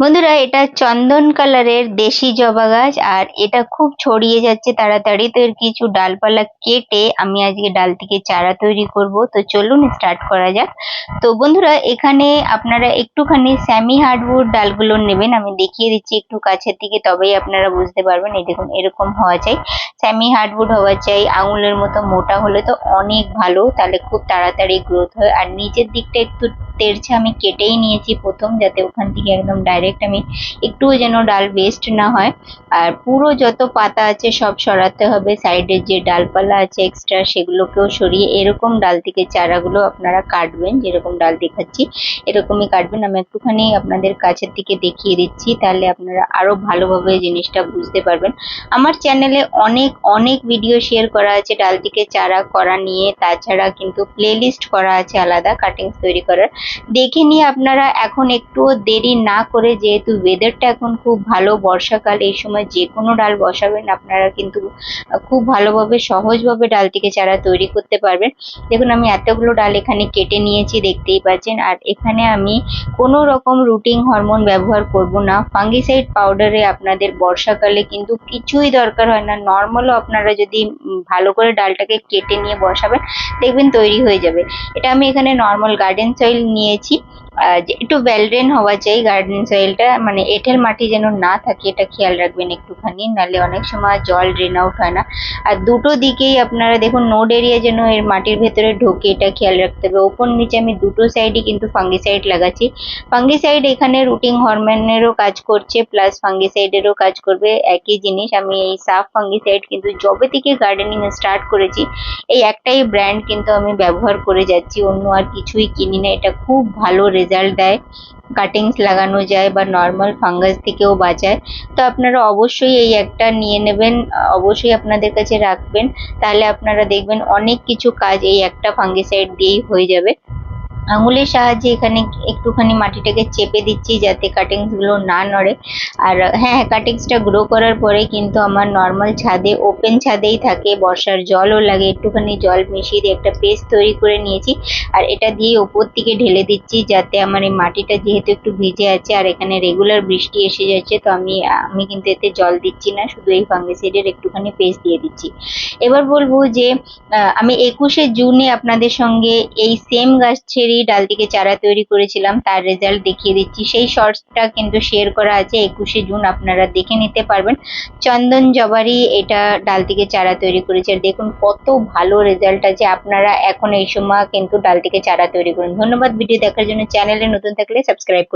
বন্ধুরা, এটা চন্দন কালারের দেশি জবা গাছ আর এটা খুব ছড়িয়ে যাচ্ছে তাড়াতাড়ি। তো এর কিছু ডালপালা কেটে আমি আজকে ডাল থেকে চারা তৈরি করব। তো চলুন স্টার্ট করা যাক। তো বন্ধুরা, এখানে আপনারা একটুখানি স্যামি হার্ডউড ডালগুলো নেবেন। আমি দেখিয়ে দিচ্ছি একটু কাছের থেকে তবেই আপনারা বুঝতে পারবেন। এই দেখুন, এরকম হওয়া চাই। স্যামি হার্ডউড হওয়া চাই, আঙুলের মতো মোটা হলে তো অনেক ভালো, তাহলে খুব তাড়াতাড়ি গ্রোথ হয়। আর নিচের দিকটা একটু তেরছে আমি কেটেই নিয়েছি প্রথম, যাতে ওখান থেকে একদম ডাইরেক্ট আমি একটুও যেন ডাল ওয়েস্ট না হয়। আর পুরো যত পাতা আছে সব সরাতে হবে সাইডের যে ডালপালা আছে এক্সট্রা সেগুলোকেও সরিয়ে এরকম ডাল থেকে চারাগুলো আপনারা কাটবেন, যেরকম ডাল দেখাচ্ছি, এরকমই কাটবেন। আমি একটুখানি আপনাদের কাছের দিকে দেখিয়ে দিচ্ছি, তাহলে আপনারা আরও ভালোভাবে জিনিসটা বুঝতে পারবেন। আমার চ্যানেলে অনেক অনেক ভিডিও শেয়ার করা আছে, ডাল থেকে চারা করা নিয়ে। তাছাড়া কিন্তু প্লেলিস্ট করা আছে আলাদা কাটিংস তৈরি করার। দেখে নিয়ে আপনারা এখন একটুও দেরি না করে, যেহেতু ওয়েদারটা এখন খুব ভালো, বর্ষাকাল, এই সময় যে কোনো ডাল বসাবেন, আপনারা কিন্তু খুব ভালোভাবে, সহজভাবে ডাল থেকে চারা তৈরি করতে পারবেন। দেখুন, আমি এতগুলো ডাল এখানে কেটে নিয়েছি, দেখতেই পাচ্ছেন। আর এখানে আমি কোনো রকম রুটিং হরমোন ব্যবহার করব না। ফাঙ্গিসাইড পাউডারে আপনাদের বর্ষাকালে কিন্তু কিছুই দরকার হয় না। নর্মালও আপনারা যদি ভালো করে ডালটাকে কেটে নিয়ে বসাবেন, দেখবেন তৈরি হয়ে যাবে। এটা আমি এখানে নর্মাল গার্ডেন সয়েল নিয়েছি। একটু ওয়েল হওয়া চাই গার্ডেন সয়েলটা মানে এঁটেল মাটি যেন না থাকে, এটা খেয়াল রাখবেন একটুখানি, নাহলে অনেক সময় জল ড্রেন আউট হয় না। আর দুটো দিকেই আপনারা দেখুন নোড এরিয়া যেন এর মাটির ভেতরে ঢোকে, এটা খেয়াল রাখতে হবে। ওপর নিচে আমি দুটো সাইডই কিন্তু ফাঙ্গিসাইড লাগাচ্ছি। ফাঙ্গিসাইড এখানে রুটিং হরমোনেরও কাজ করছে প্লাস ফাঙ্গিসাইডেরও কাজ করবে। একই জিনিস, আমি এই সাফ ফাঙ্গিসাইড কিন্তু যবে থেকে গার্ডেনিং স্টার্ট করেছি, এই একটাই ব্র্যান্ড কিন্তু আমি ব্যবহার করে যাচ্ছি। অন্য আর কিছুই কিনি না, এটা খুব ভালো রেজাল্ট দেয়। কাটিংস লাগানো যায় বা নর্মাল ফাঙ্গাস থেকেও বাঁচায়। তো আপনারা অবশ্যই এই একটা নিয়ে নেবেন, অবশ্যই আপনাদের কাছে রাখবেন। তাহলে আপনারা দেখবেন অনেক কিছু কাজ এই একটা ফাঙ্গিসাইড দিয়েই হয়ে যাবে। আঙুলের সাহায্যে এখানে একটুখানি মাটিটাকে চেপে দিচ্ছি যাতে কাটিংসগুলো না নড়ে। আর হ্যাঁ কাটিংসটা গ্রো করার পরে কিন্তু আমার নর্মাল ছাদে ওপেন ছাদেই থাকে। বর্ষার জলও লাগে। একটুখানি জল মিশিয়ে দিয়ে একটা পেস্ট তৈরি করে নিয়েছি। আর এটা দিয়ে ওপর থেকে ঢেলে দিচ্ছি যাতে আমার এই মাটিটা যেহেতু একটু ভিজে আছে আর এখানে রেগুলার বৃষ্টি এসে যাচ্ছে, তো আমি আমি কিন্তু এতে জল দিচ্ছি না। শুধু এই ফাঙ্গিসাইডের একটুখানি পেস্ট দিয়ে দিচ্ছি। এবার বলব যে আমি একুশে জুনে আপনাদের সঙ্গে এই সেম গাছেরই ডাল থেকে চারা তৈরি করেছিলাম, তার রেজাল্ট দেখিয়ে দিচ্ছি। সেই শর্টসটা কিন্তু শেয়ার করা আছে একুশে জুন আপনারা দেখে নিতে পারবেন। চন্দন জবারি এটা ডাল থেকে চারা তৈরি করেছে। দেখুন কত ভালো রেজাল্ট আছে, আপনারা এখন এই সময় কিন্তু ডাল থেকে চারা তৈরি করুন। ধন্যবাদ ভিডিও দেখার জন্য। চ্যানেলে নতুন থাকলে সাবস্ক্রাইব করুন।